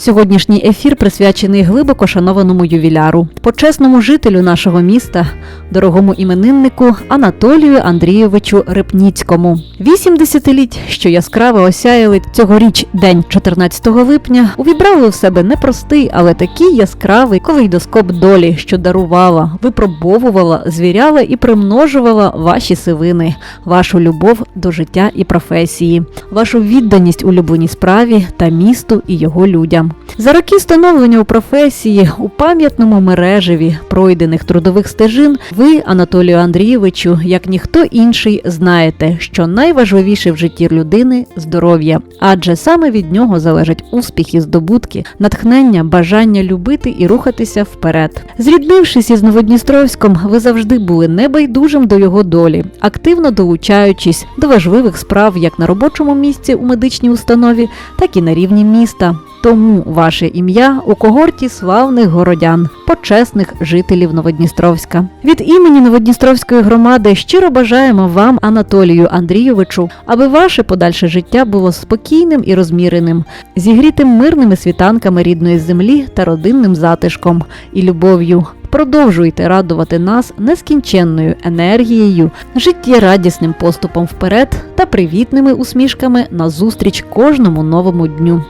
Сьогоднішній ефір присвячений глибоко шанованому ювіляру, почесному жителю нашого міста, дорогому імениннику Анатолію Андрійовичу Рипніцькому. Вісім десятиліть, що яскраво осяяли цьогоріч день 14 липня, увібрали в себе непростий, але такий яскравий калейдоскоп долі, що дарувала, випробовувала, звіряла і примножувала ваші сивини, вашу любов до життя і професії, вашу відданість улюбленій справі та місту і його людям. За роки становлення у професії у пам'ятному мережеві пройдених трудових стежин, ви, Анатолію Андрійовичу, як ніхто інший, знаєте, що найважливіше в житті людини здоров'я, адже саме від нього залежать успіхи, здобутки, натхнення, бажання любити і рухатися вперед. Зріднившись із Новодністровськом, ви завжди були небайдужим до його долі, активно долучаючись до важливих справ як на робочому місці у медичній установі, так і на рівні міста. Тому ваше ім'я у когорті славних городян, почесних жителів Новодністровська. Від імені Новодністровської громади щиро бажаємо вам, Анатолію Андрійовичу, аби ваше подальше життя було спокійним і розміреним, зігрітим мирними світанками рідної землі та родинним затишком і любов'ю. Продовжуйте радувати нас нескінченною енергією, життєрадісним поступом вперед та привітними усмішками назустріч кожному новому дню.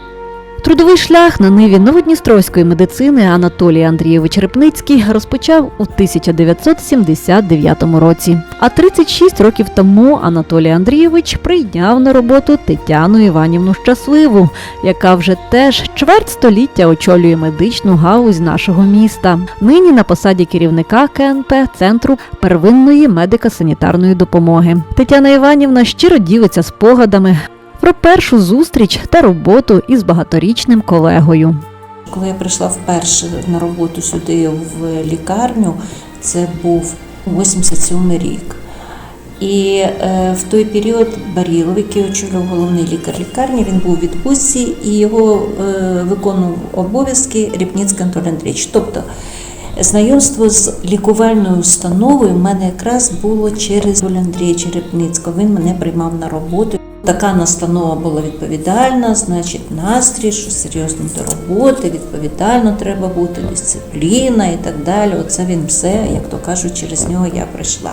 Трудовий шлях на ниві новодністровської медицини Анатолій Андрійович Репницький розпочав у 1979 році. А 36 років тому Анатолій Андрійович прийняв на роботу Тетяну Іванівну Щасливу, яка вже теж чверть століття очолює медичну галузь нашого міста. Нині на посаді керівника КНП Центру первинної медико-санітарної допомоги. Тетяна Іванівна щиро ділиться спогадами про першу зустріч та роботу із багаторічним колегою. Коли я прийшла вперше на роботу сюди в лікарню, це був 87 рік. І е, в той період Барілов, який очолював головний лікар лікарні, він був у відпустці і його е, виконував обов'язки Ріпніцький Анатолій Андрійович. Тобто знайомство з лікувальною установою в мене якраз було через Анатолія Андрійовича Ріпніцького. Він мене приймав на роботу. Така настанова була відповідальна, значить, настрій, що серйозно до роботи, відповідально треба бути, дисципліна і так далі. Оце він все, як то кажуть, через нього я прийшла.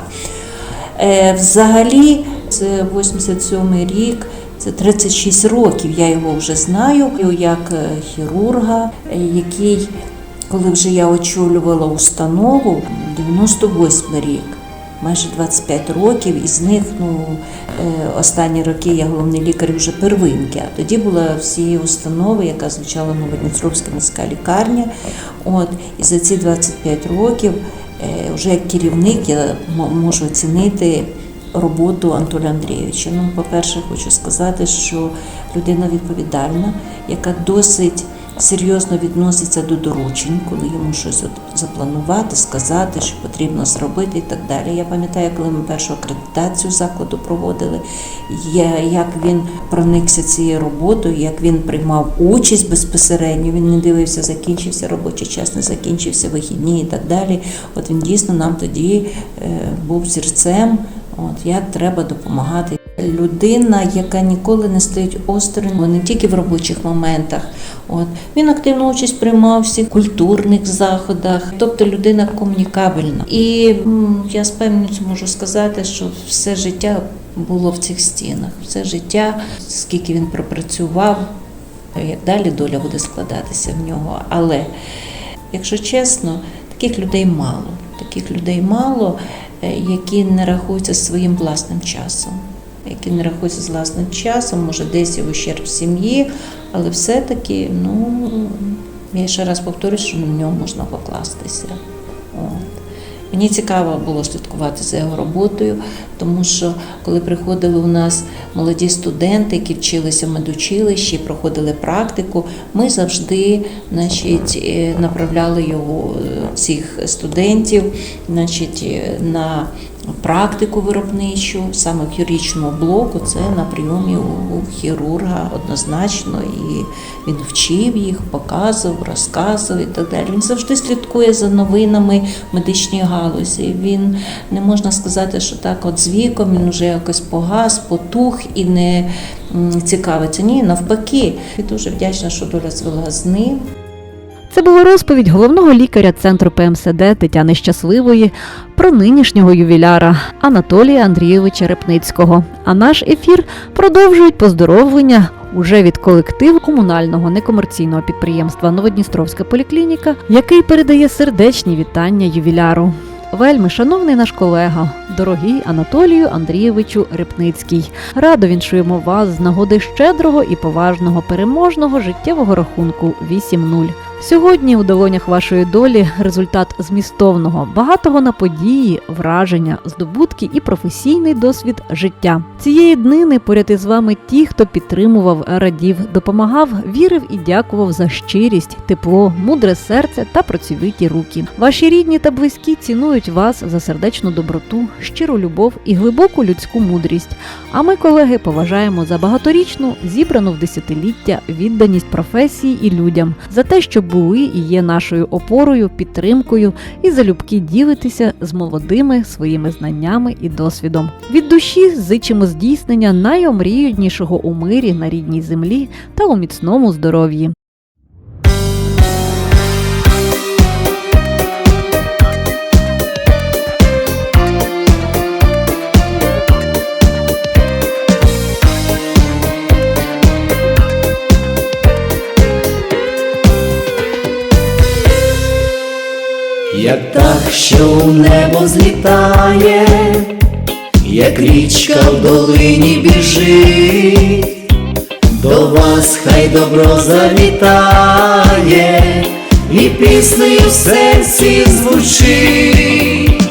Е, взагалі, це 87 рік, це 36 років. Я його вже знаю як е, хірурга, е, який, коли вже я очолювала установу, 98 рік майже 25 років, із них ну, е, останні роки я головний лікар вже первинки. А тоді була всієї установи, яка звучала Новодністровська міська лікарня. От, і за ці 25 років е, вже як керівник я можу оцінити. Роботу Анатолія Андрійовича. Ну, по-перше, хочу сказати, що людина відповідальна, яка досить серйозно відноситься до доручень, коли йому щось от запланувати, сказати, що потрібно зробити і так далі. Я пам'ятаю, коли ми першу акредитацію закладу проводили, як він проникся цією роботою, як він приймав участь безпосередньо. Він не дивився, закінчився робочий час, не закінчився вихідні і так далі. От він дійсно нам тоді е, був зірцем. От як треба допомагати. Людина, яка ніколи не стоїть осторонь, не тільки в робочих моментах. От він активну участь приймав всіх культурних заходах, тобто людина комунікабельна. І я з певністю можу сказати, що все життя було в цих стінах, все життя, скільки він пропрацював, як далі доля буде складатися в нього. Але якщо чесно, таких людей мало. Таких людей мало, які не рахуються своїм власним часом, які не рахуються з власним часом, може десь і в ущерб сім'ї, але все-таки, ну, я ще раз повторюю, що на нього можна покластися. От. Мені цікаво було слідкувати за його роботою, тому що коли приходили у нас молоді студенти, які вчилися в медучилищі, проходили практику, ми завжди значить, е, направляли його е, цих студентів значить, е, на практику виробничу, саме в хірургічному блоку, це на прийомі у хірурга однозначно. І він вчив їх, показував, розказував і так далі. Він завжди слідкує за новинами медичній галузі. Він не можна сказати, що так, от з віком він вже якось погас, потух і не цікавиться. Ні, навпаки. І дуже вдячна, що доля звела з ним. Це була розповідь головного лікаря центру ПМСД Тетяни Щасливої про нинішнього ювіляра Анатолія Андрійовича Репницького. А наш ефір продовжують поздоровлення уже від колективу комунального некомерційного підприємства Новодністровська поліклініка, який передає сердечні вітання ювіляру. Вельми шановний наш колега, дорогий Анатолію Андрійовичу Репницький. Радо віншуємо вас з нагоди щедрого і поважного переможного життєвого рахунку 8-0. Сьогодні у долонях вашої долі результат змістовного, багатого на події, враження, здобутки і професійний досвід життя. Цієї днини поряд із вами ті, хто підтримував, радів, допомагав, вірив і дякував за щирість, тепло, мудре серце та працьовиті руки. Ваші рідні та близькі цінують вас за сердечну доброту, щиру любов і глибоку людську мудрість. А ми, колеги, поважаємо за багаторічну, зібрану в десятиліття відданість професії і людям, за те, що були і є нашою опорою, підтримкою і залюбки ділитися з молодими своїми знаннями і досвідом. Від душі зичимо здійснення найомріюднішого у мирі на рідній землі та у міцному здоров'ї. Що у небо злітає, як річка в долині біжить, до вас хай добро завітає, і піснею в серці звучить,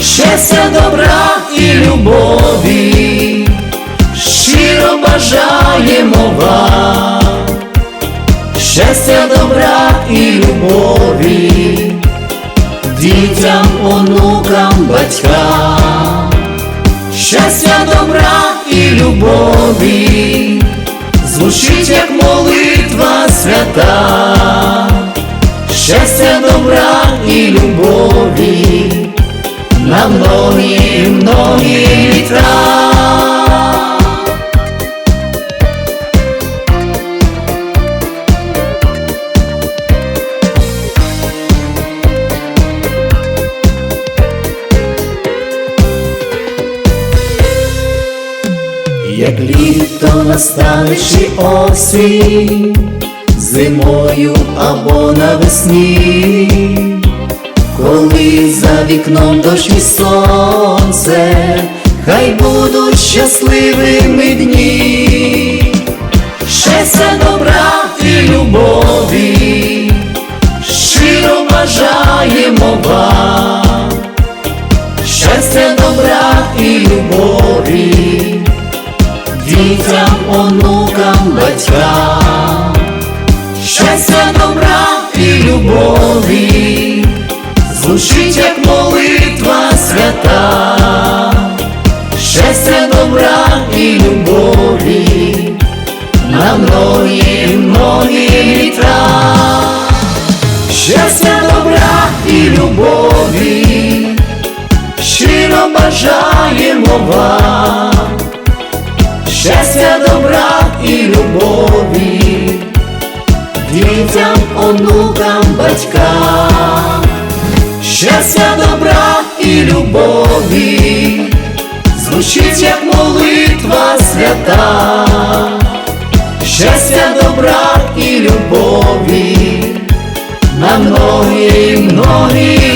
щастя, добра і любові, щиро бажаємо вам, щастя, добра і любові дітям, онукам, батькам, щастя, добра і любові, звучить як молитва свята, щастя, добра і любові, на многі, многі літа. Як літо настане чи осінь, зимою або навесні, коли за вікном дощ і сонце, хай будуть щасливими дні, щастя, добра і любові, щиро бажаємо вам, щастя, добра і любові онукам, батькам, щастя, добра і любові, звучить як молитва свята, щастя, добра і любові, на многі, многі літа, щастя, добра і любові, щиро бажаємо вам добра і любові, дітям, онукам, батькам, щастя, добра і любові, звучить як молитва свята, щастя, добра і любові, на многі, многі.